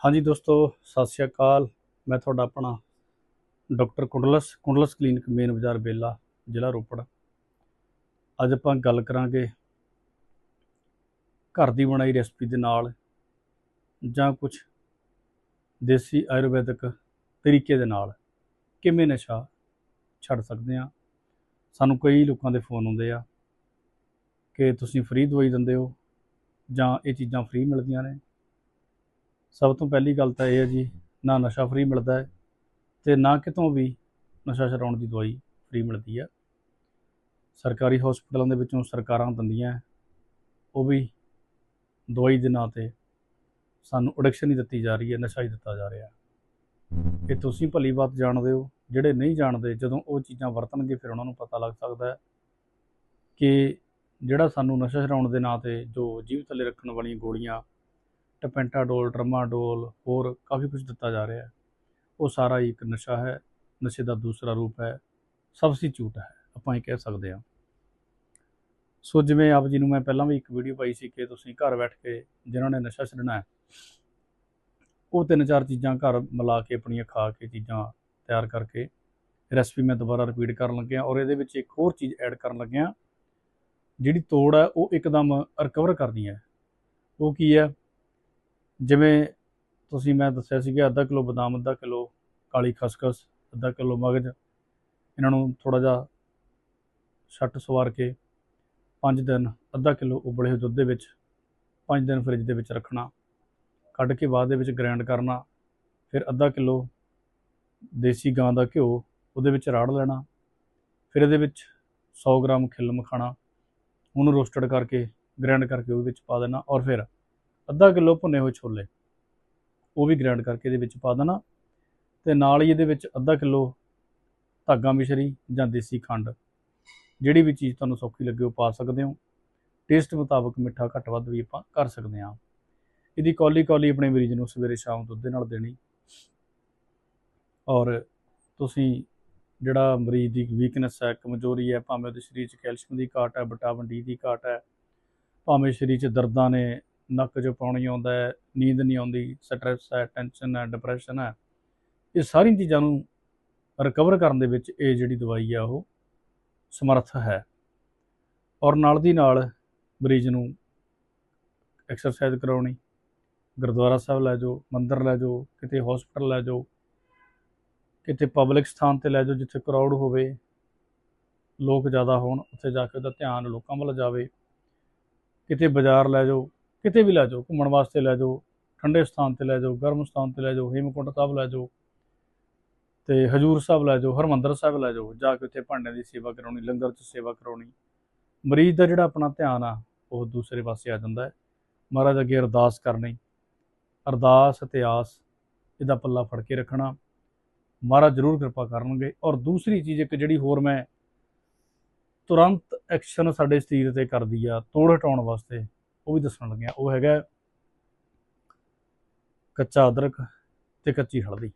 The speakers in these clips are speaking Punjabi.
ਹਾਂਜੀ ਦੋਸਤੋ, ਸਤਿ ਸ਼੍ਰੀ ਅਕਾਲ। ਮੈਂ ਤੁਹਾਡਾ ਆਪਣਾ ਡਾਕਟਰ ਕੁੰਡਲਸ ਕੁੰਡਲਸ ਕਲੀਨਿਕ ਮੇਨ ਬਾਜ਼ਾਰ ਬੇਲਾ, ਜ਼ਿਲ੍ਹਾ ਰੋਪੜ। ਅੱਜ ਆਪਾਂ ਗੱਲ ਕਰਾਂਗੇ ਘਰ ਦੀ ਬਣਾਈ ਰੈਸਪੀ ਦੇ ਨਾਲ ਜਾਂ ਕੁਝ ਦੇਸੀ ਆਯੁਰਵੈਦਿਕ ਤਰੀਕੇ ਦੇ ਨਾਲ। ਕਿਵੇਂ ਨਸ਼ਾ ਛੱਡ ਸਕਦੇ ਆ ਸਾਨੂੰ ਕਈ ਲੋਕਾਂ ਦੇ ਫੋਨ ਆਉਂਦੇ ਆ ਕਿ ਤੁਸੀਂ ਫ੍ਰੀ ਦਵਾਈ ਦਿੰਦੇ ਹੋ ਜਾਂ ਇਹ ਚੀਜ਼ਾਂ ਫ੍ਰੀ ਮਿਲਦੀਆਂ ਨੇ। ਸਭ ਤੋਂ ਪਹਿਲੀ ਗੱਲ ਤਾਂ ਇਹ ਹੈ ਜੀ, ਨਾ ਨਸ਼ਾ ਫ੍ਰੀ ਮਿਲਦਾ ਹੈ ਤੇ ਨਾ ਕਿਤੋਂ ਵੀ ਨਸ਼ਾ ਛਡਾਉਣ ਦੀ ਦਵਾਈ ਫ੍ਰੀ ਮਿਲਦੀ ਹੈ ਸਰਕਾਰੀ ਹਸਪਤਾਲਾਂ ਦੇ ਵਿੱਚੋਂ ਸਰਕਾਰਾਂ ਦਿੰਦੀਆਂ ਉਹ ਵੀ ਦਵਾਈ ਦੇ ਨਾਂ ਤੇ ਸਾਨੂੰ ਅਡਿਕਸ਼ਨ ਹੀ ਦਿੱਤੀ ਜਾ ਰਹੀ ਹੈ, ਨਸ਼ਾ ਹੀ ਦਿੱਤਾ ਜਾ ਰਿਹਾ। ਹੈ ਇਹ ਤੁਸੀਂ ਭਲੀ ਬਾਤ ਜਾਣਦੇ ਹੋ, ਜਿਹੜੇ ਨਹੀਂ ਜਾਣਦੇ, ਜਦੋਂ ਉਹ ਚੀਜ਼ਾਂ ਵਰਤਣਗੇ ਫਿਰ ਉਹਨਾਂ ਨੂੰ ਪਤਾ ਲੱਗ ਸਕਦਾ ਹੈ ਕਿ ਜਿਹੜਾ ਸਾਨੂੰ ਨਸ਼ਾ ਛਡਾਉਣ ਦੇ ਨਾਂ ਤੇ ਜੋ ਜੀਵ ਥੱਲੇ ਰੱਖਣ ਵਾਲੀਆਂ ਗੋਲੀਆਂ ਟਪੈਂਟਾਡੋਲ ਟਰਮਾਡੋਲ ਹੋਰ ਕਾਫੀ ਕੁਝ ਦਿੱਤਾ ਜਾ ਰਿਹਾ ਹੈ। ਉਹ ਸਾਰਾ ਹੀ ਇੱਕ ਨਸ਼ਾ ਹੈ, ਨਸ਼ੇ ਦਾ ਦੂਸਰਾ ਰੂਪ ਹੈ ਸਬਸਟੀਚਿਊਟ ਹੈ, ਆਪਾਂ ਇਹ ਕਹਿ ਸਕਦੇ ਹਾਂ। ਸੋ ਜਿਵੇਂ ਆਪ ਜੀ ਨੂੰ ਮੈਂ ਪਹਿਲਾਂ ਵੀ ਇੱਕ ਵੀਡੀਓ ਪਾਈ ਸੀ ਕਿ ਤੁਸੀਂ ਘਰ ਬੈਠ ਕੇ ਜਿਨ੍ਹਾਂ ਨੇ ਨਸ਼ਾ ਛੱਡਣਾ ਹੈ, ਉਹ ਤਿੰਨ ਚਾਰ ਚੀਜ਼ਾਂ ਘਰ ਮਿਲਾ ਕੇ ਆਪਣੀਆਂ ਖਾ ਕੇ ਚੀਜ਼ਾਂ ਤਿਆਰ ਕਰਕੇ ਰੈਸਪੀ ਮੈਂ ਦੁਬਾਰਾ ਰਿਪੀਟ ਕਰਨ ਲੱਗਿਆ ਔਰ ਇਹਦੇ ਵਿੱਚ ਇੱਕ ਹੋਰ ਚੀਜ਼ ਐਡ ਕਰਨ ਲੱਗਿਆ, ਜਿਹੜੀ ਤੋੜ ਹੈ ਉਹ ਇੱਕਦਮ ਰਿਕਵਰ ਕਰਦੀ ਹੈ। ਉਹ ਕੀ ਹੈ? ਜਿਵੇਂ ਤੁਸੀਂ ਮੈਂ ਦੱਸਿਆ ਸੀ ਕਿ ਅੱਧਾ ਕਿਲੋ ਬਦਾਮ, ਅੱਧਾ ਕਿਲੋ ਕਾਲੀ ਖਸਖਸ, ਅੱਧਾ ਕਿਲੋ ਮਗਜ। ਇਹਨਾਂ ਨੂੰ ਥੋੜਾ ਜਿਹਾ ਛੱਟ ਸਵਾਰ ਕੇ 5 ਦਿਨ, ਅੱਧਾ ਕਿਲੋ ਉਬਲੇ ਹੋਏ ਦੁੱਧ ਦੇ ਵਿੱਚ 5 ਦਿਨ ਫ੍ਰਿਜ ਦੇ ਵਿੱਚ ਰੱਖਣਾ, ਕੱਢ ਕੇ ਬਾਅਦ ਦੇ ਵਿੱਚ ਗ੍ਰਾਈਂਡ ਕਰਨਾ, ਫਿਰ ਅੱਧਾ ਕਿਲੋ ਦੇਸੀ ਗਾਂ ਦਾ ਘਿਓ ਉਹਦੇ ਵਿੱਚ ਰਾੜ ਲੈਣਾ, ਫਿਰ ਇਹਦੇ ਵਿੱਚ 100 ਗ੍ਰਾਮ ਖਿੱਲ ਮਖਾਣਾ, ਉਹਨੂੰ ਰੋਸਟਡ ਕਰਕੇ ਗ੍ਰਾਈਂਡ ਕਰਕੇ ਉਹਦੇ ਵਿੱਚ ਪਾ ਦੇਣਾ ਔਰ ਫਿਰ ਅੱਧਾ ਕਿਲੋ ਭੁੰਨੇ ਹੋਏ ਛੋਲੇ। ਉਹ ਵੀ ਗ੍ਰਾਈਂਡ ਕਰਕੇ ਇਹਦੇ ਵਿੱਚ ਪਾ ਦੇਣਾ ਤੇ ਨਾਲ ਹੀ ਇਹਦੇ ਵਿੱਚ ਅੱਧਾ ਕਿਲੋ ਧਾਗਾ ਮਿਸ਼ਰੀ ਜਾਂ ਦੇਸੀ ਖੰਡ। ਜਿਹੜੀ ਵੀ ਚੀਜ਼ ਤੁਹਾਨੂੰ ਸੌਖੀ ਲੱਗੇ ਉਹ ਪਾ ਸਕਦੇ ਹੋ। ਟੇਸਟ ਮੁਤਾਬਕ ਮਿੱਠਾ ਘੱਟ ਵੱਧ ਵੀ ਆਪਾਂ ਕਰ ਸਕਦੇ ਹਾਂ। ਇਹਦੀ ਕੌਲੀ ਕੌਲੀ ਆਪਣੇ ਮਰੀਜ਼ ਨੂੰ ਸਵੇਰੇ ਸ਼ਾਮ ਦੁੱਧ ਦੇ ਨਾਲ ਦੇਣੀ। ਔਰ ਤੁਸੀਂ ਜਿਹੜਾ ਮਰੀਜ਼ ਦੀ ਵੀਕਨੈਸ ਹੈ, ਕਮਜ਼ੋਰੀ ਹੈ, ਭਾਵੇਂ ਉਹਦੇ ਸਰੀਰ 'ਚ ਕੈਲਸ਼ੀਅਮ ਦੀ ਘਾਟ ਹੈ ਵਿਟਾਮਿਨ ਡੀ ਦੀ ਘਾਟ ਹੈ, ਭਾਵੇਂ ਸਰੀਰ 'ਚ ਦਰਦਾਂ ਨੇ ਨੱਕ 'ਚ ਪਾਣੀ ਆਉਂਦਾ ਹੈ, ਨੀਂਦ ਨਹੀਂ ਆਉਂਦੀ ਸਟ੍ਰੈਸ ਹੈ ਟੈਨਸ਼ਨ ਹੈ ਡਿਪਰੈਸ਼ਨ ਹੈ। ਇਹ ਸਾਰੀਆਂ ਚੀਜ਼ਾਂ ਨੂੰ ਰਿਕਵਰ ਕਰਨ ਦੇ ਵਿੱਚ ਇਹ ਜਿਹੜੀ ਦਵਾਈ ਆ, ਉਹ ਸਮਰੱਥ ਹੈ। ਔਰ ਨਾਲ ਦੀ ਨਾਲ ਮਰੀਜ਼ ਨੂੰ ਐਕਸਰਸਾਈਜ਼ ਕਰਾਉਣੀ, ਗੁਰਦੁਆਰਾ ਸਾਹਿਬ ਲੈ ਜਾਓ, ਮੰਦਿਰ ਲੈ ਜਾਓ, ਕਿਤੇ ਹਸਪੀਟਲ ਲੈ ਜਾਓ, ਕਿਤੇ ਪਬਲਿਕ ਸਥਾਨ ਤੇ ਲੈ ਜਾਓ, ਜਿੱਥੇ ਕਰਾਊਡ ਹੋਵੇ, ਲੋਕ ਜ਼ਿਆਦਾ ਹੋਣ, ਉੱਥੇ ਜਾ ਕੇ ਉਹਦਾ ਧਿਆਨ ਲੋਕਾਂ ਵੱਲ ਜਾਵੇ। ਕਿਤੇ ਬਾਜ਼ਾਰ ਲੈ ਜਾਓ ਕਿਤੇ ਵੀ ਲੈ ਜਾਓ, ਘੁੰਮਣ ਵਾਸਤੇ ਲੈ ਜਾਓ, ਠੰਡੇ ਸਥਾਨ ਤੇ ਲੈ ਜਾਓ, ਗਰਮ ਸਥਾਨ ਤੇ ਲੈ ਜਾਓ, ਹੇਮਕੁੰਟ ਸਾਹਿਬ ਲੈ ਜਾਓ ਤੇ ਹਜੂਰ ਸਾਹਿਬ ਲੈ ਜਾਓ, ਹਰਮੰਦਰ ਸਾਹਿਬ ਲੈ ਜਾਓ, ਜਾ ਕੇ ਉੱਥੇ ਭਾਂਡਿਆਂ ਦੀ ਸੇਵਾ ਕਰਾਉਣੀ, ਲੰਗਰ 'ਚ ਸੇਵਾ ਕਰਾਉਣੀ। ਮਰੀਜ਼ ਦਾ ਜਿਹੜਾ ਆਪਣਾ ਧਿਆਨ ਆ, ਉਹ ਦੂਸਰੇ ਪਾਸੇ ਆ ਜਾਂਦਾ ਹੈ। ਮਹਾਰਾਜ ਅੱਗੇ ਅਰਦਾਸ ਕਰਨੀ, ਅਰਦਾਸ ਅਤੇ ਆਸ, ਇਹਦਾ ਪੱਲਾ ਫੜ ਕੇ ਰੱਖਣਾ। ਮਹਾਰਾਜ ਜ਼ਰੂਰ ਕਿਰਪਾ ਕਰਨਗੇ। ਔਰ ਦੂਸਰੀ ਚੀਜ਼, ਇੱਕ ਜਿਹੜੀ ਹੋਰ ਮੈਂ ਤੁਰੰਤ ਐਕਸ਼ਨ ਸਾਡੇ ਸਰੀਰ ਤੇ ਕਰਦੀ ਆ, ਤੋੜ ਹਟਾਉਣ ਵਾਸਤੇ ਉਹ ਵੀ ਦੱਸਣ ਲੱਗਿਆ, ਉਹ ਹੈਗਾ ਕੱਚਾ ਅਦਰਕ ਤੇ ਕੱਚੀ ਹਲਦੀ।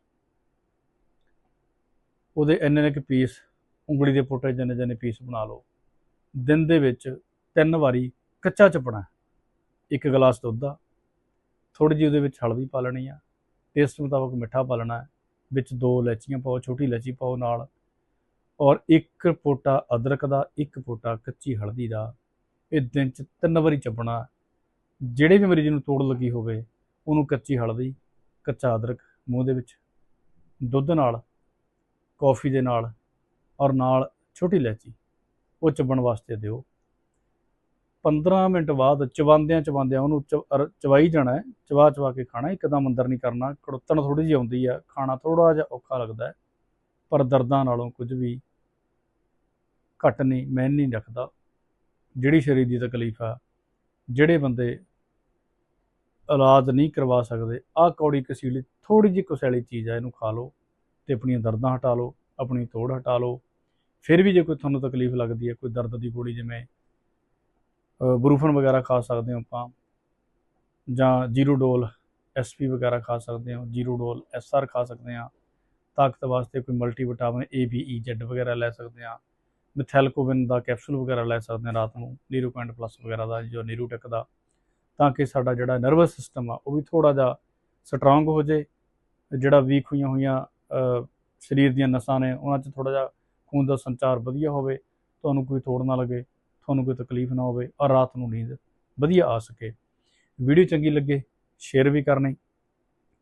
ਉਹਦੇ ਇੰਨੇ ਨੇ ਕਿ ਪੀਸ ਉਂਗਲੀ ਦੇ ਪੋਟੇ ਜਿੰਨੇ ਜਿੰਨੇ ਪੀਸ ਬਣਾ ਲਓ। ਦਿਨ ਦੇ ਵਿੱਚ ਤਿੰਨ ਵਾਰੀ ਕੱਚਾ ਚਪਣਾ ਇੱਕ ਗਲਾਸ ਦੁੱਧ ਦਾ ਥੋੜੀ ਜਿਹੀ ਉਹਦੇ ਵਿੱਚ ਹਲਦੀ ਪਾ ਲੈਣੀ ਆ ਟੇਸਟ ਮੁਤਾਬਕ ਮਿੱਠਾ ਪਾ ਲੈਣਾ ਵਿੱਚ ਦੋ ਇਲਾਚੀਆਂ ਪਾਓ, ਛੋਟੀ ਇਲਾਚੀ ਪਾਓ ਨਾਲ, ਔਰ ਇੱਕ ਪੋਟਾ ਅਦਰਕ ਦਾ, ਇੱਕ ਪੋਟਾ ਕੱਚੀ ਹਲਦੀ ਦਾ, ਇਹ ਦਿਨ ਚ ਤਿੰਨ ਵਾਰੀ ਚੱਪਣਾ ਜਿਹੜੇ ਵੀ ਮਰੀਜ਼ ਨੂੰ ਤੋੜ ਲੱਗੀ ਹੋਵੇ, ਉਹਨੂੰ ਕੱਚੀ ਹਲਦੀ, ਕੱਚਾ ਅਦਰਕ ਮੂੰਹ ਦੇ ਵਿੱਚ, ਦੁੱਧ ਨਾਲ, ਕੌਫੀ ਦੇ ਨਾਲ ਔਰ ਨਾਲ ਛੋਟੀ ਇਲਾਇਚੀ, ਉਹ ਚੱਬਣ ਵਾਸਤੇ ਦਿਓ। 15 ਮਿੰਟ ਬਾਅਦ ਚਬਾਉਂਦਿਆਂ ਚਬਾਉਂਦਿਆਂ ਉਹਨੂੰ ਚਵਾਈ ਜਾਣਾ ਹੈ ਚਵਾ ਚਬਾ ਕੇ ਖਾਣਾ ਇੱਕਦਮ ਅੰਦਰ ਨਹੀਂ ਕਰਨਾ ਕੜੁੱਤਣ ਥੋੜੀ ਜਿਹੀ ਆਉਂਦੀ ਆ, ਖਾਣਾ ਥੋੜਾ ਜਿਹਾ ਔਖਾ ਲੱਗਦਾ ਹੈ, ਪਰ ਦਰਦਾਂ ਨਾਲੋਂ ਕੁਝ ਵੀ ਘੱਟ ਨਹੀਂ ਮੈਂ ਨਹੀਂ ਰੱਖਦਾ। ਜਿਹੜੀ ਸਰੀਰ ਦੀ ਤਕਲੀਫ ਆ, ਜਿਹੜੇ ਬੰਦੇ ਇਲਾਜ ਨਹੀਂ ਕਰਵਾ ਸਕਦੇ। ਆਹ ਕੌੜੀ ਕਸੀਲੀ ਥੋੜੀ ਜਿਹੀ ਕੁਸੈਲੀ ਚੀਜ਼ ਆ ਇਹਨੂੰ ਖਾ ਲਓ ਤੇ ਆਪਣੀਆਂ ਦਰਦਾਂ ਹਟਾ ਲਓ ਆਪਣੀ ਤੋੜ ਹਟਾ ਲਓ। ਫਿਰ ਵੀ ਜੇ ਕੋਈ ਤੁਹਾਨੂੰ ਤਕਲੀਫ ਲੱਗਦੀ ਹੈ ਕੋਈ ਦਰਦ ਦੀ ਗੋਲੀ ਜਿਵੇਂ ਅ, ਬਰੂਫਨ ਵਗੈਰਾ ਖਾ ਸਕਦੇ ਹੋ ਆਪਾਂ ਜਾਂ ਜੀਰੋ ਡੋਲ ਐਸਪੀ ਵਗੈਰਾ ਖਾ ਸਕਦੇ ਹੋ ਜੀਰੋ ਡੋਲ ਐਸਆਰ ਖਾ ਸਕਦੇ ਆ ਤਾਕਤ ਵਾਸਤੇ ਕੋਈ multivitamin A B E Z ਵਗੈਰਾ ਲੈ ਸਕਦੇ ਆ ਮਿਥੈਲਕੋਵਿਨ ਦਾ ਕੈਪਸੂਲ ਵਗੈਰਾ ਲੈ ਸਕਦੇ ਆ ਰਾਤ ਨੂੰ ਨੀਰੋਕੈਂਡ ਪਲੱਸ ਵਗੈਰਾ ਦਾ ਜੋ ਨੀਰੋਟੈਕ ਦਾ। ਤਾਂ ਕਿ ਸਾਡਾ ਜਿਹੜਾ ਨਰਵਸ ਸਿਸਟਮ ਆ, ਉਹ ਵੀ ਥੋੜਾ ਜਿਹਾ ਸਟਰੋਂਗ ਹੋ ਜੇ ਜਿਹੜਾ ਵੀਕ ਹੋਈਆਂ ਹੋਈਆਂ ਸਰੀਰ ਦੀਆਂ ਨਸਾਂ ਨੇ, ਉਹਨਾਂ 'ਚ ਥੋੜਾ ਜਿਹਾ ਖੂਨ ਦਾ ਸੰਚਾਰ ਵਧੀਆ ਹੋਵੇ, ਤੁਹਾਨੂੰ ਕੋਈ ਤੋੜ ਨਾ ਲੱਗੇ, ਤੁਹਾਨੂੰ ਕੋਈ ਤਕਲੀਫ ਨਾ ਹੋਵੇ, ਔਰ ਰਾਤ ਨੂੰ ਨੀਂਦ ਵਧੀਆ ਆ ਸਕੇ। ਵੀਡੀਓ ਚੰਗੀ ਲੱਗੇ, ਸ਼ੇਅਰ ਵੀ ਕਰਨੀ,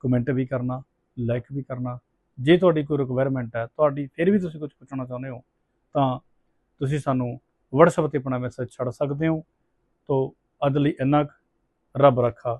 ਕਮੈਂਟ ਵੀ ਕਰਨਾ, ਲਾਈਕ ਵੀ ਕਰਨਾ। ਜੇ ਤੁਹਾਡੀ ਕੋਈ ਰਿਕੁਆਇਰਮੈਂਟ ਹੈ, ਤੁਹਾਡੀ ਫਿਰ ਵੀ ਤੁਸੀਂ ਕੁਝ ਪੁੱਛਣਾ ਚਾਹੁੰਦੇ ਹੋ, ਤਾਂ ਤੁਸੀਂ ਸਾਨੂੰ WhatsApp ਤੇ ਆਪਣਾ ਮੈਸੇਜ ਛੱਡ ਸਕਦੇ ਹੋ। ਤੋ, ਅੱਜ ਲਈ ਇੰਨਾ ਕੁ। ਰੱਬ ਰੱਖਾ।